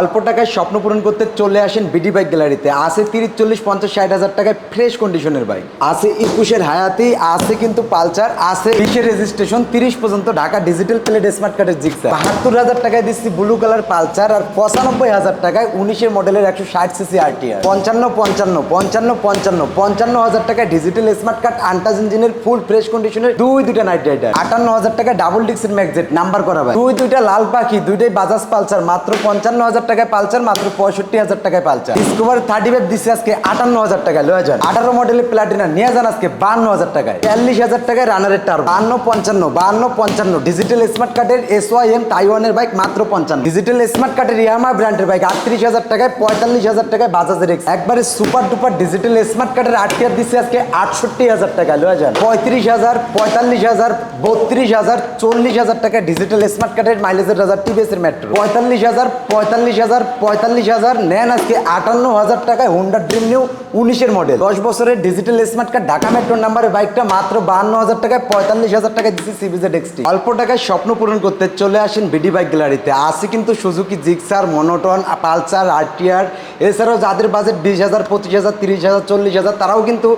অল্প টাকায় স্বপ্ন পূরণ করতে চলে আসেন বিডি বাইক গ্যালারিতে আছে তিরিশ, চল্লিশ, পঞ্চাশ, ষাট হাজার টাকায় ফ্রেশ কন্ডিশনের বাইক আছে একুশের হায়াতি, আছে কিন্তু পালচার আছে বিশের রেজিস্ট্রেশন তিরিশ পর্যন্ত ঢাকা ডিজিটাল প্লেট স্মার্ট কার্ডের জিক্সা বাহাত্তর হাজার টাকায় দিচ্ছি ব্লু কালার পালচার আর পঁচানব্বই হাজার টাকায় উনিশের মডেলের একশো ষাট সিসি আরটিআর পঞ্চান্ন পঞ্চান্ন পঞ্চান্ন পঞ্চান্ন পঞ্চান্ন হাজার টাকায় ডিজিটাল স্মার্ট কার্ড আন্টাজ ইঞ্জিনের ফুল ফ্রেশ কন্ডিশনের দুই, দুইটা নাইট রাইডার আটান্ন হাজার টাকা ডাবল ডিক্সের ম্যাগজেট নাম্বার করা দুই, দুইটা লাল পাখি, দুইটাই বাজাজ পালচার মাত্র পঞ্চান্ন হাজার টাকায় পালচার মাত্র পঁয়ষট্টি হাজার টাকায় পালচার ডিসকভার থার্টি ফাইভ দিচ্ছে আজকে আটান্ন হাজার টাকায়, লয়ে যান। আঠারো মডেলের প্লাটিনা নিয়ে যান আজকে বান্ন হাজার টাকায়। বিয়াল্লিশ হাজার টাকায় রানারের টার বান্ন পঞ্চান্ন বান্ন পঞ্চান্ন। ডিজিটাল স্মার্ট কার্ডের এস ওয়াই এম তাইওয়ানের বাইক মাত্র পঞ্চান্ন। ডিজিটাল স্মার্ট কার্ডের ইয়ামা ব্র্যান্ডের বাইক আটত্রিশ হাজার টাকায়, পঁয়তাল্লিশ হাজার টাকায় বাজাজের এক্স একবারে সুপার ডুপার ডিজিটাল স্মার্ট কার্ডের আটটিয়ার দিচ্ছে আজকে আটষট্টি হাজার টাকা লয়ে যান। পঁয়ত্রিশ হাজার, পঁয়তাল্লিশ হাজার, বত্রিশ হাজার, চল্লিশ হাজার টাকা ডিজিটাল স্মার্ট কার্ডের মাইলেজের হাজার টিভিএস এর মেট্রো পঁয়তাল্লিশ হাজার, পঁয়তাল্লিশ হাজার, পঁয়তাল্লিশ হাজার, নেন আজকে আটান্ন হাজার টাকায় হোন্ডা ড্রিম নিউ উনিশের মডেল দশ বছরের ডিজিটাল স্মার্ট কার্ড ঢাকা মেট্রোর নাম্বারের বাইকটা মাত্র বান্ন হাজার টাকায় পঁয়তাল্লিশ হাজার টাকায় দিচ্ছি সিবিজেড এক্সটি অল্প টাকায় স্বপ্ন পূরণ করতে চলে আসেন বিডি বাইক গ্যালারিতে আছে কিন্তু Suzuki Gixxer monotone Pulsar RTR এছাড়াও যাদের বাজেট বিশ হাজার, পঁচিশ হাজার, তিরিশ হাজার, চল্লিশ হাজার, তারাও কিন্তু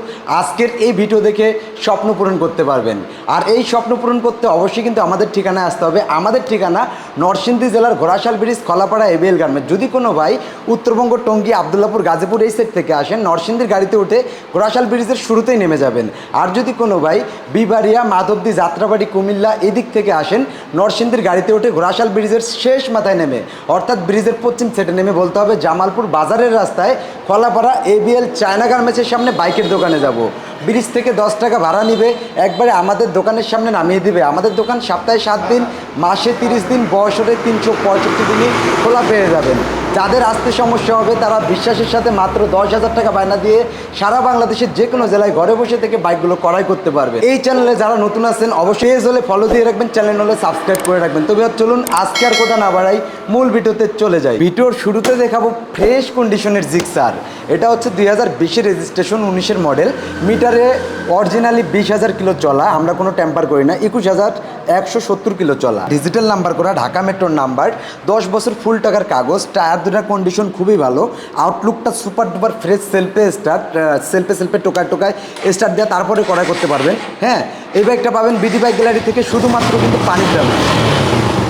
আজকের এই ভিডিও দেখে স্বপ্ন পূরণ করতে পারবেন। আর এই স্বপ্ন পূরণ করতে অবশ্যই কিন্তু আমাদের ঠিকানায় আসতে হবে। আমাদের ঠিকানা নরসিংদী জেলার Ghorashal bridge, Khalapara ABL garment যদি কোনো ভাই উত্তরবঙ্গ, টঙ্গী, আবদুল্লাপুর, গাজীপুর এই সেট থেকে আসেন, নরসিংদীর গাড়িতে উঠে ঘোড়াশাল ব্রিজের শুরুতেই নেমে যাবেন। আর যদি কোনো ভাই বিবাড়িয়া, মাধবদী, যাত্রাবাড়ি, কুমিল্লা এদিক থেকে আসেন, নরসিংদীর গাড়িতে উঠে ঘোড়াশাল ব্রিজের শেষ মাথায় নেমে, অর্থাৎ ব্রিজের পশ্চিম সেটে নেমে বলতে হবে জামালপুর বাজারের রাস্তায় কলাপাড়া এবিএল চায়না গার্মেন্টসের সামনে বাইকের দোকানে যাব। ব্রিজ থেকে দশ টাকা ভাড়া নিবে, একবারে আমাদের দোকানের সামনে নামিয়ে দিবে। আমাদের দোকান সপ্তাহে সাত দিন, মাসে তিরিশ দিন, বছরে তিনশো পঁয়ষট্টি দিনই খোলা পেয়ে যাবেন। যাদের আসতে সমস্যা হবে, তারা বিশ্বাসের সাথে মাত্র দশ হাজার টাকা বায়না দিয়ে সারা বাংলাদেশের যে কোনো জেলায় ঘরে বসে থেকে বাইকগুলো ক্রয় করতে পারবে। এই চ্যানেলে যারা নতুন আছেন, অবশ্যই হলে ফলো দিয়ে রাখবেন চ্যানেল হলে সাবস্ক্রাইব করে রাখবেন। তবে চলুন, আজকে আর কথা না বাড়াই, মূল ভিডিওতে চলে যাই। ভিডিওর শুরুতে দেখাবো ফ্রেশ কন্ডিশনের জিক্সার এটা হচ্ছে দুই হাজার বিশের রেজিস্ট্রেশন উনিশের মডেল মিটারে অরিজিনালি বিশ হাজার কিলো চলা, আমরা কোনো টেম্পার করি না, একুশ হাজার একশো সত্তর কিলো চলা। ডিজিটাল নাম্বার করা, ঢাকা মেট্রোর নাম্বার দশ বছর ফুল টাকার কাগজ, টায়ার দুটার কন্ডিশন খুবই ভালো। আউটলুকটা সুপার ডুপার ফ্রেশ সেলফে স্টার্ট সেলফে সেলফে টোকায় টোকায় স্টার্ট দেওয়া, তারপরে করাই করতে পারবেন। হ্যাঁ এই বাইকটা পাবেন বিডি বাইক গ্যালারি থেকে শুধুমাত্র কিন্তু পানির দাম।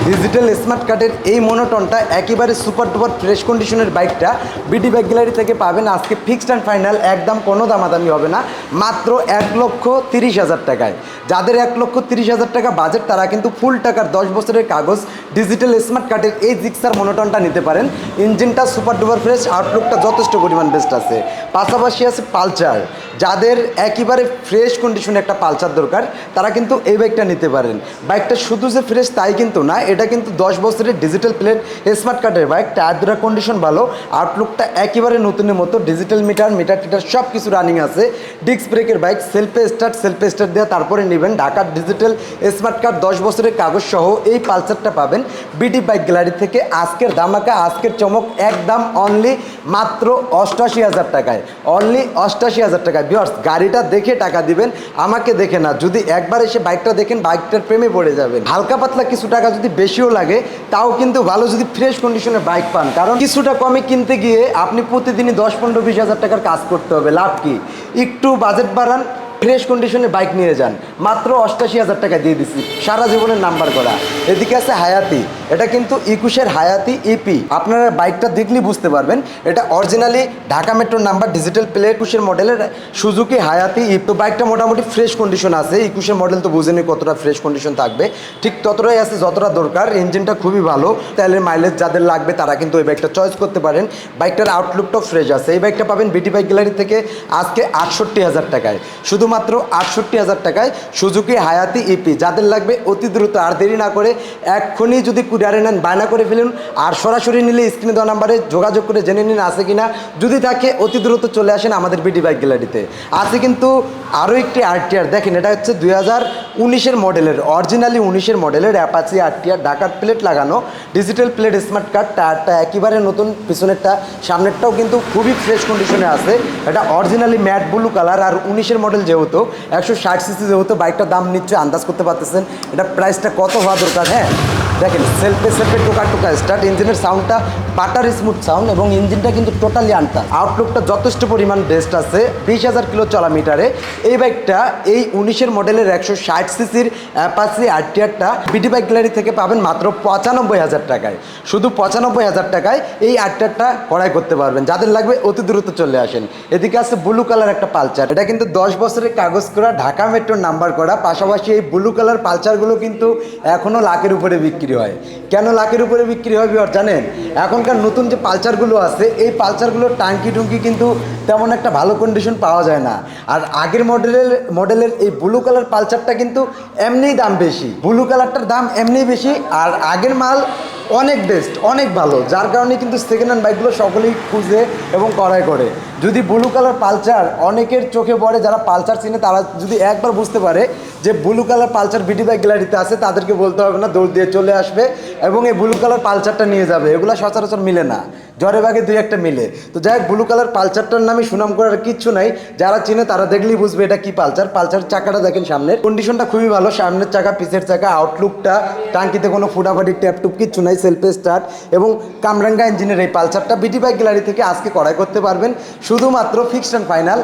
ডিজিটাল স্মার্ট কার্ডের এই মনোটনটা একেবারে সুপার ডুপার ফ্রেশ কন্ডিশনের বাইকটা বিডি বাইক গ্যালারি থেকে পাবেন। আজকে ফিক্সড অ্যান্ড ফাইনাল একদম কোনো দামাদামি হবে না। মাত্র এক লক্ষ তিরিশ হাজার টাকায়। যাদের এক লক্ষ তিরিশ হাজার টাকা বাজেট তারা কিন্তু ফুল টাকার দশ বছরের কাগজ ডিজিটাল স্মার্ট কার্ডের এই জিক্সার মনোটনটা নিতে পারেন। ইঞ্জিনটা সুপার ডুপার ফ্রেশ আউটলুকটা যথেষ্ট পরিমাণ বেস্ট আছে। পাশাপাশি আছে পালচার যাদের একেবারে ফ্রেশ কন্ডিশনে একটা পালচার দরকার, তারা কিন্তু এই বাইকটা নিতে পারেন। বাইকটা শুধু যে ফ্রেশ তাই কিন্তু না, এটা কিন্তু দশ বছরের ডিজিটাল প্লেট স্মার্ট কার্ডের বাইক টায়ার কন্ডিশন ভালো আউটলুকটা একেবারে নতুনের মতো ডিজিটাল মিটার মিটার টিটার সব কিছু রানিং আছে। ডিস্ক ব্রেকের বাইক সেলফে স্টার্ট সেলফে স্টার্ট দেওয়া তারপরে নেবেন ঢাকার ডিজিটাল স্মার্ট কার্ড দশ বছরের কাগজ সহ এই পালসারটা পাবেন। বিডি বাইক গ্যালারি থেকে আজকের দামাকা আজকের চমক একদম অনলি মাত্র অষ্টাশি হাজার টাকায়। অনলি অষ্টাশি হাজার টাকায়। বিয়ার্স গাড়িটা দেখে টাকা দিবেন, আমাকে দেখে না। যদি একবার এসে বাইকটা দেখেন, বাইকটার প্রেমে পড়ে যাবেন। হালকা পাতলা কিছু টাকা যদি বেশিও লাগে, তাও কিন্তু ভালো যদি ফ্রেশ কন্ডিশনের বাইক পান। কারণ কিছুটা কমে কিনতে গিয়ে আপনি প্রতিদিনই দশ, পনেরো, বিশ হাজার টাকার কাজ করতে হবে। লাভ কি? একটু বাজেট বাড়ান ফ্রেশ কন্ডিশনে বাইক নিয়ে যান। মাত্র অষ্টাশি হাজার টাকা দিয়ে দিছি। সারা জীবনের নাম্বার করা এদিকে আছে হায়াতি। এটা কিন্তু একুশের হায়াতি ইপি আপনারা বাইকটা দেখলেই বুঝতে পারবেন। এটা অরিজিনালি ঢাকা মেট্রোর নাম্বার ডিজিটাল প্লে একুশের মডেলের সুজুকি হায়াতি ইপ তো বাইকটা মোটামুটি ফ্রেশ কন্ডিশন আছে। একুশের মডেল তো বুঝেনি কতটা ফ্রেশ কন্ডিশন থাকবে। ঠিক ততটাই আছে যতটা দরকার। ইঞ্জিনটা খুবই ভালো। তেলের মাইলেজ যাদের লাগবে তারা কিন্তু এই বাইকটা চয়েস করতে পারেন। বাইকটার আউটলুকটাও ফ্রেশ আছে। এই বাইকটা পাবেন বিটি বাইক গ্যালারি থেকে আজকে আটষট্টি হাজার টাকায়। শুধুমাত্র আটষট্টি হাজার টাকায় সুজুকি হায়াতি ইপি যাদের লাগবে অতি দ্রুত আর দেরি না করে এক্ষুনি যদি কুরিয়ারে নেন, বায়না করে ফেলুন, আর সরাসরি নিলে স্ক্রিনে দেওয়া নাম্বারে যোগাযোগ করে জেনে নিন আছে কিনা। যদি থাকে, অতি দ্রুত চলে আসেন আমাদের বিডি বাইক গ্যালারিতে। আছে কিন্তু আরও একটি আরটিআর। দেখেন, এটা হচ্ছে দুই হাজার উনিশের মডেলের, অরিজিনালি উনিশের মডেলের অ্যাপাচি আরটিআর ডাকার প্লেট লাগানো, ডিজিটাল প্লেট, স্মার্ট কার্ড, টায়ারটা একেবারে নতুন, পিছনেরটা, সামনেরটাও কিন্তু খুবই ফ্রেশ কন্ডিশনে আছে। এটা অরিজিনালি ম্যাট ব্লু কালার আর উনিশের মডেল যেহেতু, একশো ষাট সিসি যেহেতু, বাইকটার দাম নিচ্ছে আন্দাজ করতে পারতেছেন। এটা প্রাইসটা কত হওয়া দরকার হ্যাঁ? দেখেন সেলফে সেলফে টোকা টোকা স্টার্ট ইঞ্জিনের সাউন্ডটা বাটার স্মুথ সাউন্ড এবং ইঞ্জিনটা কিন্তু টোটালি আনটা আউটলুকটা যথেষ্ট পরিমাণ বেস্ট আছে, বিশ হাজার কিলো চলা মিটারে এই বাইকটা এই উনিশের মডেলের একশো ষাট সিসির অ্যাপাসি আরটিআরটা বিডি বাইক গ্যালারি থেকে পাবেন মাত্র পঁচানব্বই হাজার টাকায়। শুধু পঁচানব্বই হাজার টাকায় এই আরটিআরটা কড়াই করতে পারবেন। যাদের লাগবে অতি দ্রুত চলে আসেন। এদিকে আছে ব্লু কালার একটা পালচার এটা কিন্তু দশ বছরের কাগজ করা ঢাকা মেট্রোর নাম্বার করা। পাশাপাশি এই ব্লু কালার পালচারগুলো কিন্তু এখনও লাখের উপরে বিক্রি হয়। কেন লাখের উপরে বিক্রি হয় বিহার জানেন? এখনকার নতুন যে পালচারগুলো আছে, এই পালচারগুলোর টাঙ্কি টুঙ্কি কিন্তু তেমন একটা ভালো কন্ডিশন পাওয়া যায় না। আর আগের মডেলের মডেলের এই ব্লু কালার পালচারটা কিন্তু এমনিই দাম বেশি। ব্লু কালারটার দাম এমনিই বেশি, আর আগের মাল অনেক বেস্ট অনেক ভালো। যার কারণে কিন্তু সেকেন্ড হ্যান্ড বাইকগুলো সকলেই খুঁজে এবং করাই করে। যদি ব্লু কালার পালচার অনেকের চোখে পড়ে, যারা পালচার চিনে, তারা যদি একবার বুঝতে পারে যে blue colour Pulsar BD bike গ্যালারিতে আছে, তাদেরকে বলতে হবে না, দৌড় দিয়ে চলে আসবে এবং এই ব্লু কালার পালচারটা নিয়ে যাবে। এগুলো সচরাচর মিলে না। জ্বরে বাগে দুই একটা মিলে। তো যাই হোক ব্লু কালার পালচারটার নামে সুনাম করার কিচ্ছু নাই। যারা চিনে তারা দেখলেই বুঝবে এটা কি পালচার পালচার চাকাটা দেখেন সামনের। কন্ডিশনটা খুবই ভালো। সামনের চাকা, পিছের চাকা আউটলুকটা টাঙ্কিতে কোনো ফুটাফাটি ট্যাপ টুপ কিচ্ছু নাই সেলফে স্টার্ট এবং কামরাঙ্গা ইঞ্জিনের এই পালচারটা বিটি বাইক গ্যালারি থেকে আজকে কড়াই করতে পারবেন। শুধুমাত্র ফিক্সড অ্যান্ড ফাইনাল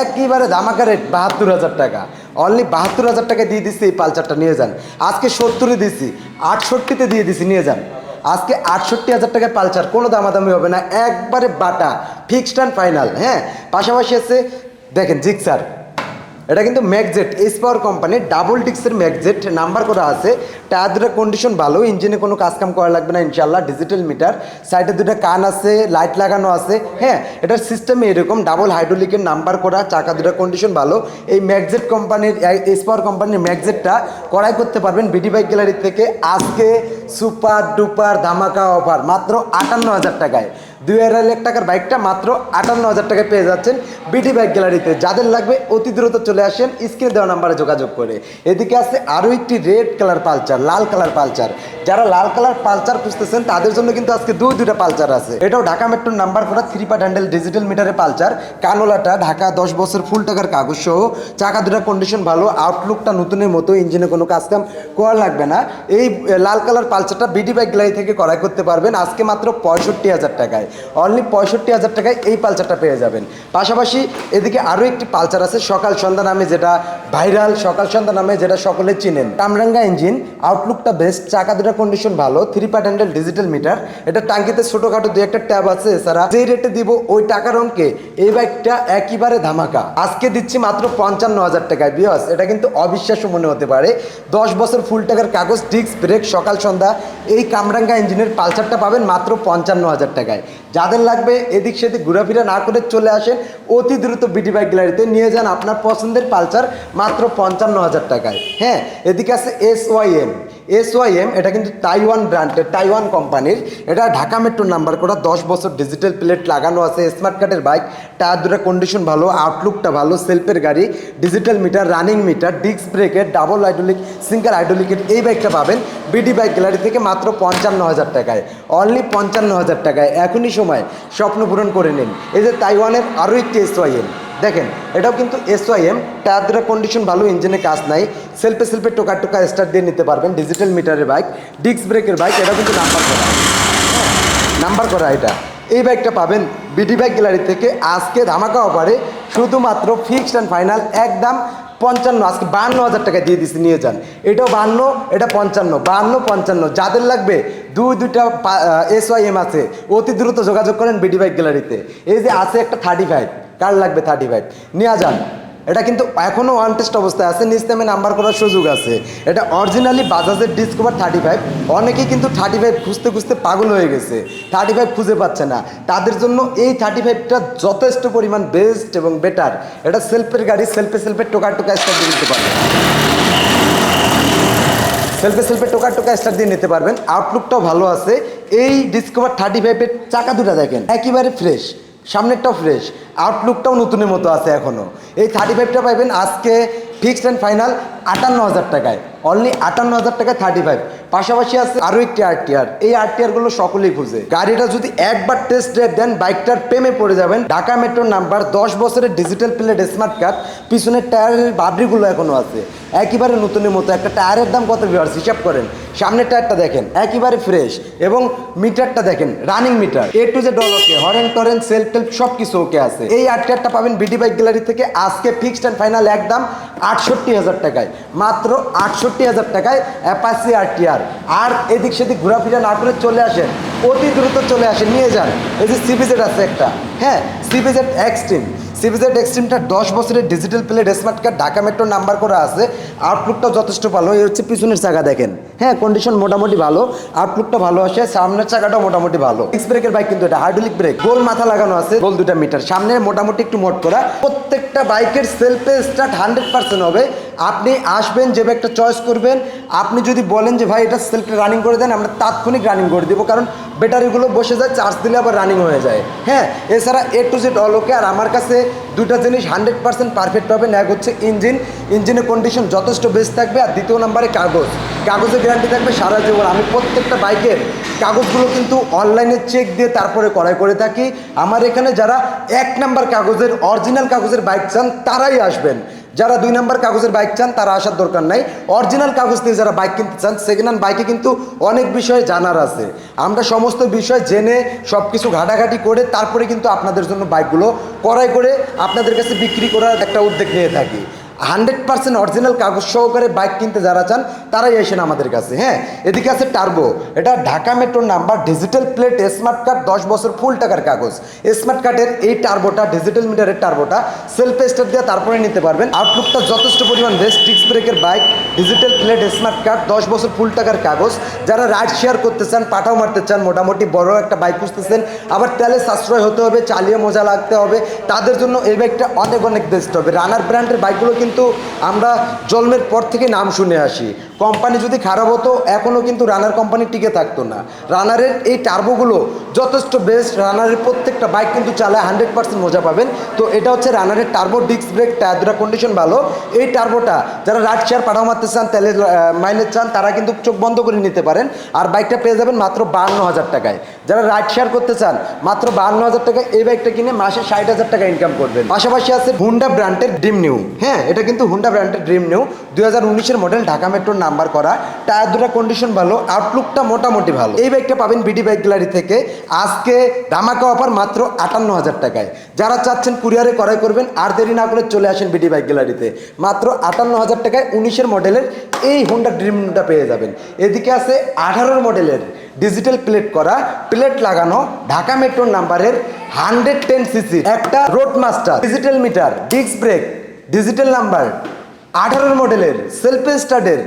একেবারে ধামাকা রেট বাহাত্তর হাজার টাকা। অনলি বাহাত্তর হাজার টাকা দিয়ে দিচ্ছি এই পালচারটা নিয়ে যান। আজকে সত্তরে দিচ্ছি আটষট্টিতে দিয়ে দিচ্ছি নিয়ে যান। আজকে আটষট্টি হাজার টাকায় পালচার কোনো দামাদামি হবে না, একবারে বাটা ফিক্সড অ্যান্ড ফাইনাল হ্যাঁ? পাশাপাশি আছে, দেখেন জিক্সার এটা কিন্তু ম্যাকজেট এস পাওয়ার কোম্পানির ডাবল ডিক্সের ম্যাকজেট নাম্বার করা আছে। টায়ার দুটো কন্ডিশন ভালো ইঞ্জিনে কোনো কাজ কাম করা লাগবে না ইনশাল্লাহ ডিজিটাল মিটার সাইডে দুটো কান আছে লাইট লাগানো আছে। হ্যাঁ এটার সিস্টেমে এরকম ডাবল হাইড্রোলিকের নাম্বার করা, চাকা দুটো কন্ডিশন ভালো। এই ম্যাকজেট কোম্পানির এস পাওয়ার কোম্পানির ম্যাকজেটটা কড়াই করতে পারবেন বিডি বাইক গ্যালারি থেকে। আজকে সুপার ডুপার ধামাকা অফার মাত্র আটান্ন হাজার টাকায়। দুই আড়াই লাখ টাকার বাইকটা মাত্র আটান্ন হাজার টাকায় পেয়ে যাচ্ছেন বিডি বাইক গ্যালারিতে যাদের লাগবে অতি দ্রুত চলে আসেন, স্ক্রিনে দেওয়া নাম্বারে যোগাযোগ করে। এদিকে আছে আরও একটি রেড কালার পালচার লাল কালার পালচার যারা লাল কালার পালচার খুঁজতেছেন, তাদের জন্য কিন্তু আজকে দুই দুটা পালচার আছে। এটাও ঢাকা মেট্রোর নাম্বার করা থ্রি পার্ট হ্যান্ডেল ডিজিটাল মিটারের পালচার কানোলাটা ঢাকা দশ বছর ফুল টাকার কাগজ সহ। চাকা দুটা কন্ডিশন ভালো আউটলুকটা নতুনের মতো ইঞ্জিনে কোনো কাজ কাম করা লাগবে না। এই লাল কালার পালচারটা বিডি বাইক গ্যালারি থেকে করাই করতে পারবেন আজকে মাত্র পঁয়ষট্টি হাজার টাকায়। অনলি পঁয়ষট্টি হাজার টাকায় এই পালচারটা পেয়ে যাবেন। পাশাপাশি এদিকে আরও একটি পালচার আছে, সকাল সন্ধ্যা নামে যেটা ভাইরাল, সকাল সন্ধ্যা নামে যেটা সকলে চিনেন। কামরাঙ্গা ইঞ্জিন আউটলুকটা বেস্ট চাকা দুটা কন্ডিশন ভালো three part handle digital meter এটা টাঙ্কিতে ছোটোখাটো দু একটা ট্যাব আছে, এছাড়া যেই রেটে দিব ওই টাকার অঙ্কে এই বাইকটা একইবারে ধামাকা। আজকে দিচ্ছি মাত্র পঞ্চান্ন হাজার টাকায়, বিয়স। এটা কিন্তু অবিশ্বাস্য মনে হতে পারে। দশ বছর ফুল টাকার কাগজ ডিস্ক ব্রেক সকাল সন্ধ্যা, এই কামরাঙ্গা ইঞ্জিনের পালসারটা পাবেন মাত্র পঞ্চান্ন হাজার টাকায়। যাদের লাগবে এদিক সেদিক ঘোরাফেরা না করে চলে আসেন অতি দ্রুত বিডি বাইক গ্যালারিতে নিয়ে যান আপনার পছন্দের পালচার মাত্র পঞ্চান্ন হাজার টাকায়। হ্যাঁ এদিকে আছে S Y M S Y M এটা কিন্তু তাইওয়ান ব্র্যান্ডের তাইওয়ান কোম্পানির এটা ঢাকা মেট্রোর নাম্বার করা দশ বছর ডিজিটাল প্লেট লাগানো আছে স্মার্ট কার্ডের বাইক টায়ার দুটা কন্ডিশন ভালো আউটলুকটা ভালো সেলফের গাড়ি digital meter running meter disc ব্রেকের ডাবল হাইড্রোলিক সিঙ্গেল হাইড্রোলিকের এই বাইকটা পাবেন বিডি বাইক গ্যালারি থেকে মাত্র পঞ্চান্ন হাজার টাকায়। অনলি পঞ্চান্ন হাজার টাকায়। এখনই সময়, স্বপ্ন পূরণ করে নিন। এই যে তাইওয়ানের আরও এস ওয়াই এম দেখেন, এটাও কিন্তু এস ওয়াই এম টায়ার দুটা কন্ডিশন ভালো ইঞ্জিনে কাজ নাই। সেলফে সেলফে টোকা টোকা স্টার্ট দিয়ে নিতে পারবেন। ডিজিটাল মিটারের বাইক ডিস্ক ব্রেকের বাইক এটাও কিন্তু নাম্বার করা। নাম্বার করা এটা। এই বাইকটা পাবেন বিডি বাইক গ্যালারি থেকে আজকে ধামাকা অফারে শুধুমাত্র ফিক্সড অ্যান্ড ফাইনাল একদম পঞ্চান্ন, আজকে বাহান্ন হাজার টাকা দিয়ে দিচ্ছি নিয়ে যান। এটাও বাহান্ন এটা পঞ্চান্ন বাহান্ন পঞ্চান্ন। যাদের লাগবে, দুই, দুইটা এস আছে, অতি দ্রুত যোগাযোগ করেন বিডি বাইক গ্যালারিতে এই যে আছে একটা থার্টি ফাইভ কার লাগবে থার্টি ফাইভ নেওয়া যান। এটা কিন্তু এখনও ওয়ান টেস্ট অবস্থায় আছে নিজ নামে নাম্বার করার সুযোগ আছে। এটা অরিজিনালি বাজাজের ডিসকভার থার্টি ফাইভ অনেকেই কিন্তু থার্টি ফাইভ খুঁজতে খুঁজতে পাগল হয়ে গেছে। থার্টি ফাইভ খুঁজে পাচ্ছে না। তাদের জন্য এই থার্টি ফাইভটা যথেষ্ট পরিমাণ বেস্ট এবং বেটার এটা সেলফের গাড়ি সেলফে সেলফে টোকা টোকা স্টার্ট দিয়ে দিতে পারবেন। সেলফে সেলফে টোকা টোকা স্টার্ট দিয়ে নিতে পারবেন। আউটলুকটাও ভালো আছে। এই ডিসকভার থার্টি ফাইভের চাকা দুটা দেখেন। একেবারে ফ্রেশ সামনেরটাও ফ্রেশ আউটলুকটাও নতুনের মতো আছে এখনও এই থার্টি ফাইভটা পাইবেন আজকে ফিক্সড অ্যান্ড ফাইনাল আটান্ন হাজার টাকায়। অনলি আটান্ন হাজার টাকায় থার্টি ফাইভ পাশাপাশি আছে আরও একটি আরটিআর এই আরটিআরগুলো সকলেই খুঁজে গাড়িটা যদি একবার টেস্ট ড্রাইভ দেন, বাইকটার প্রেমে পড়ে যাবেন। ঢাকা মেট্রোর নাম্বার দশ বছরের ডিজিটাল প্লেট স্মার্ট কার্ড পিছনের টায়ারের বাবরিগুলো এখনও আছে। একেবারে নতুনের মতো। একটা টায়ারের দাম কত ভিউয়ার্স হিসাব করেন? সামনের টায়ারটা দেখেন, একেবারে ফ্রেশ এবং মিটারটা দেখেন running meter A to Z all okay horn টরেন self টেলফ সব কিছু ওকে আছে। এই আট কার্ডটা পাবেন বিডি বাইক গ্যালারি থেকে। আজকে ফিক্সড অ্যান্ড ফাইনাল একদম আটষট্টি হাজার টাকায়। মাত্র আটষট্টি হাজার টাকায় অ্যাপাসি আর টিআর আর এদিক সেদিক ঘোরাফেরা না করে চলে আসেন। অতি দ্রুত চলে আসেন। নিয়ে যান। এই যে সিবিজেড আছে একটা। হ্যাঁ সিবিজেড এক্সট্রিম সিবিজেড এক্সট্রিমটা দশ বছরের digital plate smart card Dhaka metro number করা আছে। আউটলুকটাও যথেষ্ট ভালো, এই হচ্ছে পিছনের চাকা দেখেন। হ্যাঁ কন্ডিশন মোটামুটি ভালো আউটলুকটা ভালো আসে, সামনের চাকাটাও মোটামুটি ভালো। ডিস্ক ব্রেকের বাইক কিন্তু এটা হাইড্রোলিক ব্রেক গোল মাথা লাগানো আছে, গোল দুটা মিটার সামনে মোটামুটি একটু মোট করা, প্রত্যেকটা বাইকের সেলফে স্টার্ট হান্ড্রেড পার্সেন্ট হবে। আপনি আসবেন, যে একটা চয়েস করবেন, আপনি যদি বলেন যে, ভাই, এটা সেলফে রানিং করে দেন, আমরা তাৎক্ষণিক রানিং করে দেবো, কারণ ব্যাটারিগুলো বসে যায় চার্জ দিলে আবার রানিং হয়ে যায়। হ্যাঁ এছাড়া A to Z all okay আর আমার কাছে দুটা জিনিস হান্ড্রেড পার্সেন্ট পারফেক্ট পাবেন এক হচ্ছে ইঞ্জিন ইঞ্জিনের কন্ডিশন যথেষ্ট বেস্ট থাকবে, আর দ্বিতীয় নম্বরে কাগজ। কাগজের গ্যারান্টি থাকবে সারা জীবন। আমি প্রত্যেকটা বাইকের কাগজগুলো কিন্তু অনলাইনে চেক দিয়ে তারপরে করাই করে থাকি। আমার এখানে যারা এক নাম্বার কাগজের অরিজিনাল কাগজের বাইক চান, তারাই আসবেন। যারা দুই নাম্বার কাগজের বাইক চান, তারা আসার দরকার নাই। অরিজিনাল কাগজ দিয়ে যারা বাইক কিনতে চান সেকেন্ড হ্যান্ড বাইকে কিন্তু অনেক বিষয় জানার আছে। আমরা সমস্ত বিষয় জেনে সব কিছু ঘাটাঘাটি করে তারপরে কিন্তু আপনাদের জন্য বাইকগুলো করাই করে আপনাদের কাছে বিক্রি করার একটা উদ্যোগ নিয়ে থাকি। হান্ড্রেড পার্সেন্ট অরিজিনাল কাগজ সহকারে বাইক কিনতে যারা চান, তারাই এসেন আমাদের কাছে হ্যাঁ? এদিকে আছে টার্বো এটা ঢাকা মেট্রোর number digital plate smart card দশ বছর ফুল টাকার কাগজ। স্মার্ট কার্ডের এই টার্বোটা ডিজিটাল মিটারের টার্বোটা সেলফ স্টার দিয়ে তারপরে নিতে পারবেন। আউটলুকটা যথেষ্ট পরিমাণ বেস্ট ডিক্স ব্রেকের bike digital plate smart card দশ বছর ফুল টাকার কাগজ। যারা রাইড শেয়ার করতে চান পাঠাও মারতে চান, মোটামুটি বড় একটা বাইক খুঁজতেছেন, আবার তেলে সাশ্রয় হতে হবে, চালিয়ে মজা লাগতে হবে, তাদের জন্য এই বাইকটা অনেক অনেক বেস্ট হবে। রানার ব্র্যান্ডের বাইকগুলো কিন্তু আমরা জন্মের পর থেকে নাম শুনে আসি। কোম্পানি যদি খারাপ হতো এখনও কিন্তু রানার কোম্পানি টিকে থাকতো না। রানারের এই টার্বোগুলো যথেষ্ট বেস্ট রানারের প্রত্যেকটা বাইক কিন্তু চালায় হান্ড্রেড পার্সেন্ট মজা পাবেন। তো এটা হচ্ছে রানারের টার্বো ডিস্ক ব্রেক টায়ার দুটা কন্ডিশন ভালো। এই টার্বোটা যারা রাইড শেয়ার পাঠাও মারতে চান তেলের মাইলেজ চান, তারা কিন্তু চোখ বন্ধ করে নিতে পারেন। আর বাইকটা পেয়ে যাবেন মাত্র বাহান্ন হাজার টাকায়। যারা রাইড শেয়ার করতে চান, মাত্র বাহান্ন হাজার টাকায় এই বাইকটা কিনে মাসে ষাট হাজার টাকা ইনকাম করবেন। পাশাপাশি আছে হুন্ডা ব্র্যান্ডের ডিম নিউ হ্যাঁ এটা কিন্তু হুন্ডা ব্র্যান্ডের ড্রিম নিউ দুই মডেল ঢাকা মেট্রোর নাম্বার করা। টায়ার দুটা কন্ডিশন ভালো আউটলুকটা মোটামুটি ভালো। এই বাইকটা পাবেন বিডি বাইক গ্যালারি থেকে। আজকে ধামাকা অফার মাত্র আটান্ন হাজার টাকায়। যারা চাচ্ছেন কুরিয়ারে করাই করবেন, আর দেরি না করে চলে আসেন বিডি বাইক গ্যালারিতে মাত্র আটান্ন হাজার টাকায় উনিশের মডেলের এই হুন্ডা ড্রিমটা পেয়ে যাবেন। এদিকে আছে আঠারোর মডেলের ডিজিটাল প্লেট করা। প্লেট লাগানো ঢাকা মেট্রোর নাম্বারের হান্ড্রেড টেন সিসি একটা road master digital meter disc brake digital number আঠারোর মডেলের সেলফ স্টার্টের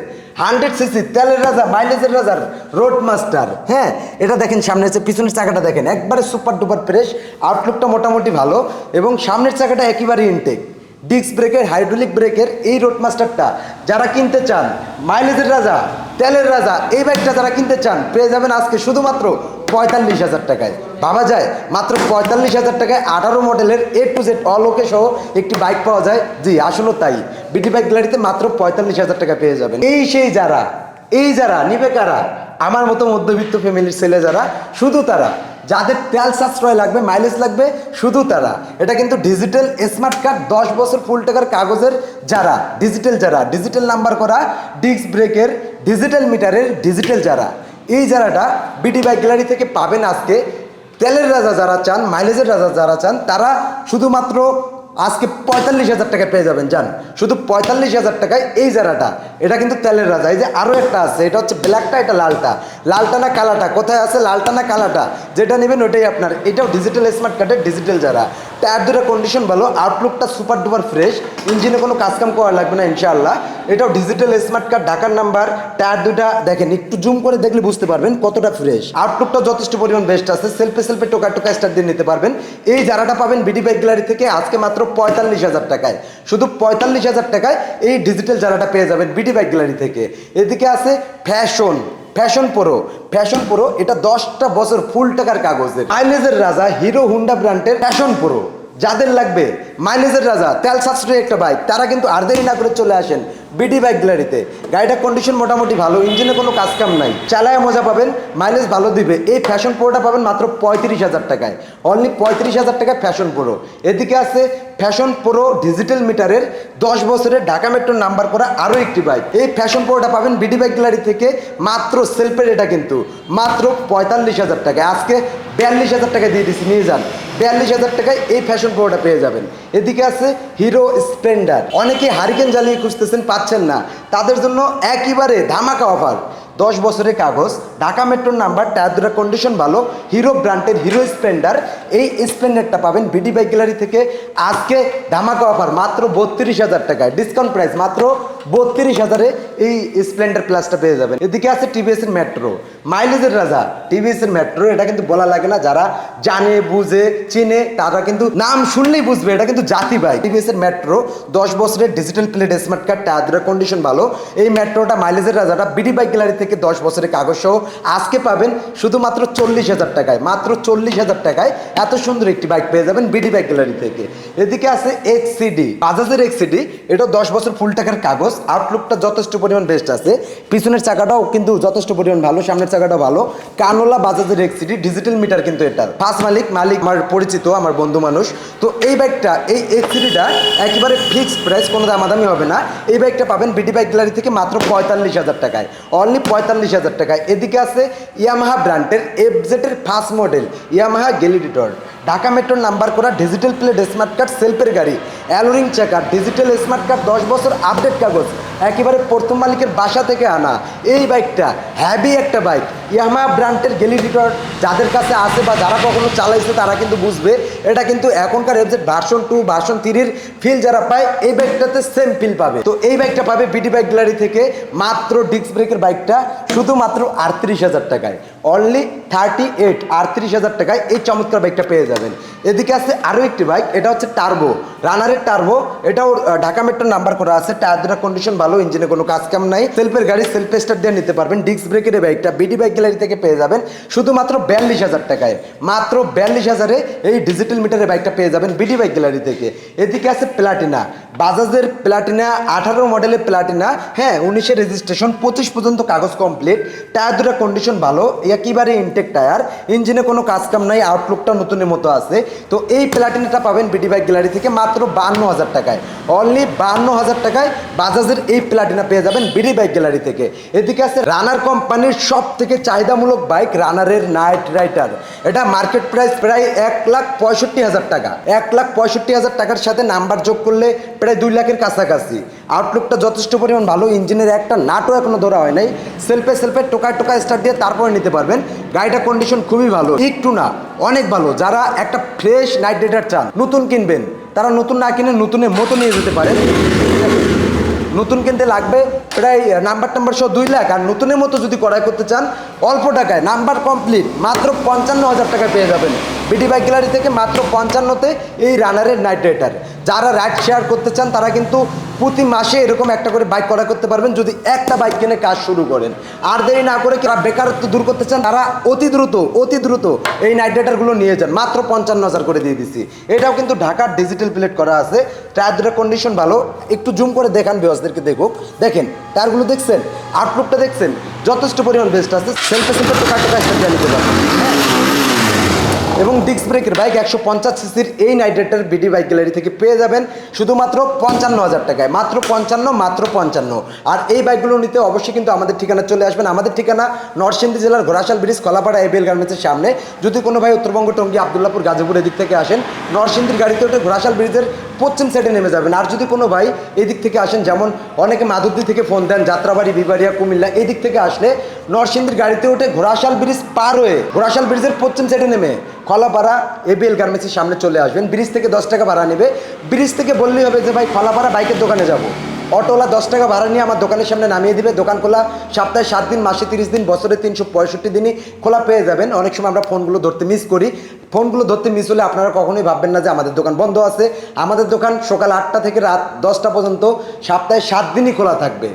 হান্ড্রেড সিসি তেলের রাজা মাইলেজের রাজার রোড মাস্টার হ্যাঁ এটা দেখেন সামনে হচ্ছে পিছনের চাকাটা দেখেন, একবারে সুপার ডুপার ফ্রেশ আউটলুকটা মোটামুটি ভালো এবং সামনের চাকাটা একেবারে ইনটেক ডিস্ক ব্রেকের হাইড্রোলিক ব্রেকের এই রোড মাস্টারটা যারা কিনতে চান মাইলেজের রাজা, তেলের রাজা, এই বাইকটা যারা কিনতে চান, পেয়ে যাবেন আজকে শুধুমাত্র পঁয়তাল্লিশ হাজার টাকায়। ভাবা যায়, মাত্র পঁয়তাল্লিশ হাজার টাকায় আঠারো মডেলের A to Z all okay সহ একটি বাইক পাওয়া যায়। জি আসলে তাই। বিটি বাইক গ্যালারিতে মাত্র পঁয়তাল্লিশ হাজার টাকা পেয়ে যাবেন। এই সেই যারা, এই যারা নিবে কারা? আমার মতো মধ্যবিত্ত ফ্যামিলির ছেলে যারা, শুধু তারা। যাদের তেল সাশ্রয় লাগবে মাইলেজ লাগবে, শুধু তারা। এটা কিন্তু ডিজিটাল স্মার্ট কার্ড দশ বছর ফুল টাকার কাগজের যারা ডিজিটাল যারা ডিজিটাল নাম্বার করা ডিস্ক ব্রেকের ডিজিটাল মিটারের ডিজিটাল যারা। এই যারাটা বিটি বাইক গ্যালারি থেকে পাবেন আজকে, তেলের রাজা যারা চান মাইলেজের রাজা যারা চান, তারা শুধুমাত্র আজকে পঁয়তাল্লিশ হাজার টাকা পেয়ে যাবেন যান শুধু পঁয়তাল্লিশ হাজার টাকায় এই জারাটা, এটা কিন্তু তেলের রাজা। এই যে আরও একটা আছে, এটা হচ্ছে ব্ল্যাকটা এটা লালটা। লালটা না কালাটা? কোথায় আছে লালটা না কালাটা? যেটা নেবেন ওটাই আপনার। এটাও ডিজিটাল স্মার্ট কার্ডের ডিজিটাল যারা টায়ার দুটো কন্ডিশন ভালো আউটলুকটা সুপার ডুপার ফ্রেশ ইঞ্জিনে কোনো কাজকাম করা লাগবে না, ইনশাআল্লাহ। এটাও ডিজিটাল স্মার্ট কার্ড ঢাকার নাম্বার টায়ার দুটা, দেখেন, একটু জুম করে দেখলে বুঝতে পারবেন কতটা ফ্রেশ আউটলুকটা যথেষ্ট পরিমাণ বেস্ট আছে সেলফে সেলফে টোকা টোকা স্টার দিয়ে নিতে পারবেন। এই যারাটা পাবেন বিডি বাইক গ্যালারি থেকে, আজকে মাত্র পঁয়তাল্লিশ হাজার টাকায়। শুধু পঁয়তাল্লিশ হাজার টাকায় এই ডিজিটাল জানাটা পেয়ে যাবেন বিটি ব্যাগ গ্যালারি থেকে। এদিকে আছে Fashion Fashion Pro Fashion Pro এটা দশটা বছর ফুল টাকার কাগজের। আইলেজের রাজা হিরো হুন্ডা ব্র্যান্ডের ফ্যাশন প্রো যাদের লাগবে মাইলেজের রাজা, তেল সাশ্রয়ী একটা বাইক তারা কিন্তু আর দেরি না করে চলে আসেন বিডি বাইক গ্যালারিতে গাড়িটার কন্ডিশন মোটামুটি ভালো ইঞ্জিনে কোনো কাজ কাম নাই। চালায় মজা পাবেন মাইলেজ ভালো দিবে। এই ফ্যাশন প্রোটা পাবেন মাত্র পঁয়ত্রিশ হাজার টাকায়। অনলি পঁয়ত্রিশ হাজার টাকায় ফ্যাশন প্রো এদিকে আছে ফ্যাশন প্রো ডিজিটাল মিটারের দশ বছরের ঢাকা মেট্রোর নাম্বার করা আরও একটি বাইক এই ফ্যাশন প্রোটা পাবেন বিডি বাইক গ্যালারি থেকে মাত্র সেলফের এটা কিন্তু, মাত্র পঁয়তাল্লিশ হাজার টাকায়। আজকে বিয়াল্লিশ হাজার টাকা দিয়ে দিচ্ছি নিয়ে যান। বিয়াল্লিশ হাজার টাকায় এই ফ্যাশন প্রোটা পেয়ে যাবেন। এদিকে আছে হিরো স্প্লেন্ডার। অনেকে হারিকেন জ্বালিয়ে খুঁজতেছেন, পাচ্ছেন না। তাদের জন্য একইবারে ধামাকা অফার। দশ বছরের কাগজ, ঢাকা মেট্রোর নাম্বার, টায়ার দুটা কন্ডিশন ভালো, হিরো ব্র্যান্ডের হিরো স্প্লেন্ডার। এই স্প্লেন্ডারটা পাবেন বিডি বাইক গ্যালারি থেকে। আজকে ধামাকা অফার, মাত্র বত্রিশ হাজার টাকায়। ডিসকাউন্ট প্রাইস মাত্র বত্রিশ হাজারে এই স্প্লেন্ডার প্লাসটা পেয়ে যাবেন। এদিকে আছে টিভিএস এর মেট্রো মাইলেজের রাজা টিভিএস এর মেট্রো এটা কিন্তু বলা লাগে না। যারা জানে, বুঝে, চিনে, তারা কিন্তু নাম শুনলেই বুঝবে, এটা কিন্তু জাতি টিভিএস এর মেট্রো দশ বছরের digital plate smart card tyre condition ভালো। এই মেট্রোটা মাইলেজের রাজাটা বিডি বাইক গ্যালারি থেকে দশ বছরের কাগজ সহ আজকে পাবেন শুধুমাত্র চল্লিশ হাজার টাকায়। মাত্র চল্লিশ হাজার টাকায় এত সুন্দর একটি বাইক পেয়ে যাবেন বিডি বাইক গ্যালারি থেকে। এদিকে আছে এক্সিডি বাজাজের এক্সিডি এটা দশ বছর ফুল টাকার কাগজ। আউটলুকটা যথেষ্ট পরিমাণ বেস্ট আছে। পিছনের চাকাটাও কিন্তু যথেষ্ট পরিমাণ ভালো, সামনের চাকাটাও ভালো। কানোলা বাজাজের এক্সিডি ডিজিটাল মিটার কিন্তু এটা ফার্স্ট মালিক মালিক আমার পরিচিত, আমার বন্ধু মানুষ। তো এই বাইকটা এই এক্সিডিটা একেবারে ফিক্সড প্রাইস কোনো দামাদামি হবে না। এই বাইকটা পাবেন বিডি বাইক গ্যালারি থেকে মাত্র পঁয়তাল্লিশ হাজার টাকায়। অনলি পঁয়তাল্লিশ হাজার টাকায়। এদিকে আছে ইয়ামাহা ব্র্যান্ডের এফজেটের ফার্স্ট মডেল ইয়ামাহা গেলিডিটর ঢাকা মেট্রোর নাম্বার করা ডিজিটাল প্লেট স্মার্ট কার্ড সেলফের গাড়ি। অ্যালোরিং চেকার ডিজিটাল স্মার্ট কার্ড দশ বছর আপডেট কাগজ। একেবারে প্রথম মালিকের বাসা থেকে আনা। এই বাইকটা হ্যাভি একটা বাইক। ইয়ামা ব্র্যান্ডের গেলিডিটর যাদের কাছে আছে বা যারা কখনো চালাইছে, তারা কিন্তু বুঝবে। এটা কিন্তু এখনকার এফজেড ভার্সন টু ভার্সন থ্রির ফিল যারা পায়, এই বাইকটাতে সেম ফিল পাবে। তো এই বাইকটা পাবে বিডি বাইক গ্যালারি থেকে মাত্র ডিস্ক ব্রেকের বাইকটা শুধুমাত্র আটত্রিশ হাজার টাকায়। অনলি থার্টি এইট আটত্রিশ হাজার টাকায় এই চমৎকার বাইকটা পেয়ে যাবেন। এদিকে আছে আরও একটি বাইক এটা হচ্ছে টার্বো রানারের টার্বো এটাও ঢাকা মেট্রোর নাম্বার করা আছে। টায়ার দুটার কন্ডিশন ভালো ইঞ্জিনে কোনো কাজ কাম নাই। সেলফের গাড়ি সেলফ স্টার্ট দিয়ে নিতে পারবেন। ডিস্ক ব্রেকের বাইকটা বিডি বাইক গ্যালারি থেকে পেয়ে যাবেন শুধুমাত্র বিয়াল্লিশ হাজার টাকায়। মাত্র বিয়াল্লিশ হাজারে এই ডিজিটাল মিটারের বাইকটা পেয়ে যাবেন বিডি বাইক গ্যালারি থেকে। এদিকে আছে প্লাটিনা বাজাজের প্লাটিনা আঠারো মডেলের প্লাটিনা হ্যাঁ উনিশে রেজিস্ট্রেশন পঁচিশ পর্যন্ত কাগজ কমপ্লিট টায়ার দুটার কন্ডিশন ভালো, একেবারে ইনটেক টায়ার ইঞ্জিনে কোনো কাজ কাম নাই আউটলুকটা নতুনের মতো আছে। তো এই প্লাটিনাটা পাবেন বিডি বাইক গ্যালারি থেকে মাত্র বান্ন হাজার টাকায়। অনলি বান্ন হাজার টাকায় বাজাজের এই প্লাটিনা পেয়ে যাবেন বিডি বাইক গ্যালারি থেকে। এদিকে আছে রানার কোম্পানির সব থেকে চাহিদামূলক বাইক রানারের নাইট রাইডার। এটা মার্কেট প্রাইস প্রায় এক লাখ পঁয়ষট্টি হাজার টাকা। এক লাখ পঁয়ষট্টি হাজার টাকার সাথে নাম্বার যোগ করলে প্রায় দুই লাখের কাছাকাছি। আউটলুকটা যথেষ্ট পরিমাণ ভালো। ইঞ্জিনের একটা নাটও এখনও ধরা হয় নাই। সেলফে সেলফে, টোকায় টোকায় স্টার্ট দিয়ে তারপরে নিতে পারবেন। গাড়িটার কন্ডিশন খুবই ভালো। একটু না, অনেক ভালো। যারা একটা ফ্রেশ নাইট রাইডার চান, নতুন কিনবেন, তারা নতুন না কিনে নতুনের মতো নিয়ে যেতে পারেন। নতুন কিনতে লাগবে প্রায় নাম্বার টাম্বার সহ দুই লাখ। আর নতুনের মতো যদি করাই করতে চান, অল্প টাকায়, নাম্বার কমপ্লিট, মাত্র পঞ্চান্ন হাজার টাকায় পেয়ে যাবেন। বিডি বাইক গ্যালারি থেকে মাত্র পঞ্চান্নতে এই রানারের নাইট রাইডার। যারা রাইড শেয়ার করতে চান, তারা কিন্তু প্রতি মাসে এরকম একটা করে বাইক করা করতে পারবেন, যদি একটা বাইক কিনে কাজ শুরু করেন। আর দেরি না করে যারা বেকারত্ব দূর করতে চান, তারা অতি দ্রুত অতি দ্রুত এই নাইট রাইডারগুলো নিয়ে যান। মাত্র পঞ্চান্ন হাজার করে দিয়ে দিচ্ছি এটাও কিন্তু ঢাকার ডিজিটাল প্লেট করা আছে। টায়ার দুটার কন্ডিশন ভালো। একটু জুম করে দেখান বিওসদেরকে দেখুক। দেখেন টায়ারগুলো দেখছেন? আউটলুকটা দেখছেন? যথেষ্ট পরিমাণ বেস্ট আছে। সেলফে সেলফে টোকা টোকা নিতে পারবেন এবং ডিস্ক ব্রেকের বাইক একশো পঞ্চাশ সিসির এই Knight Rider BD bike gallery থেকে পেয়ে যাবেন শুধুমাত্র পঞ্চান্ন হাজার টাকায়। মাত্র পঞ্চান্ন মাত্র পঞ্চান্ন। আর এই বাইকগুলো নিতে অবশ্যই কিন্তু আমাদের ঠিকানা চলে আসবেন। আমাদের ঠিকানা নরসিংদী জেলার ঘোড়াশাল ব্রিজ কলাপাড়া এবিএল গার্মেন্টসের সামনে। যদি কোনো ভাই উত্তরবঙ্গ টঙ্গী, আবদুল্লাপুর, গাজীপুর এদিক থেকে আসেন, নরসিংদীর গাড়িতে ওঠে ঘোড়াশাল ব্রিজের পশ্চিম সাইডে নেমে যাবেন। আর যদি কোনো ভাই এদিক থেকে আসেন, যেমন অনেকে মাধুরদি থেকে ফোন দেন, যাত্রাবাড়ি, বিবাড়িয়া, কুমিল্লা, এদিক দিক থেকে আসলে নরসিংদীর গাড়িতে উঠে ঘোড়াশাল ব্রিজ পার হয়ে ঘোড়াশাল ব্রিজের পশ্চিম সাইডে নেমে খলাপাড়া এবিএল গার্মেন্টসের সামনে চলে আসবেন। ব্রিজ থেকে দশ টাকা ভাড়া নেবে। ব্রিজ থেকে বললেই হবে যে, ভাই, খলাপাড়া বাইকের দোকানে যাব। অটোওয়ালা দশ টাকা ভাড়া নিয়ে আমার দোকানের সামনে নামিয়ে দিবে। দোকান খোলা সপ্তাহে সাত দিন, মাসে তিরিশ দিন, বছরে তিনশো পঁয়ষট্টি দিনই খোলা পেয়ে যাবেন। অনেক সময় আমরা ফোনগুলো ধরতে মিস করি। ফোনগুলো ধরতে মিস হলে আপনারা কখনোই ভাববেন না যে আমাদের দোকান বন্ধ আছে। আমাদের দোকান সকাল আটটা থেকে রাত দশটা পর্যন্ত সপ্তাহে সাত দিনই খোলা থাকবে।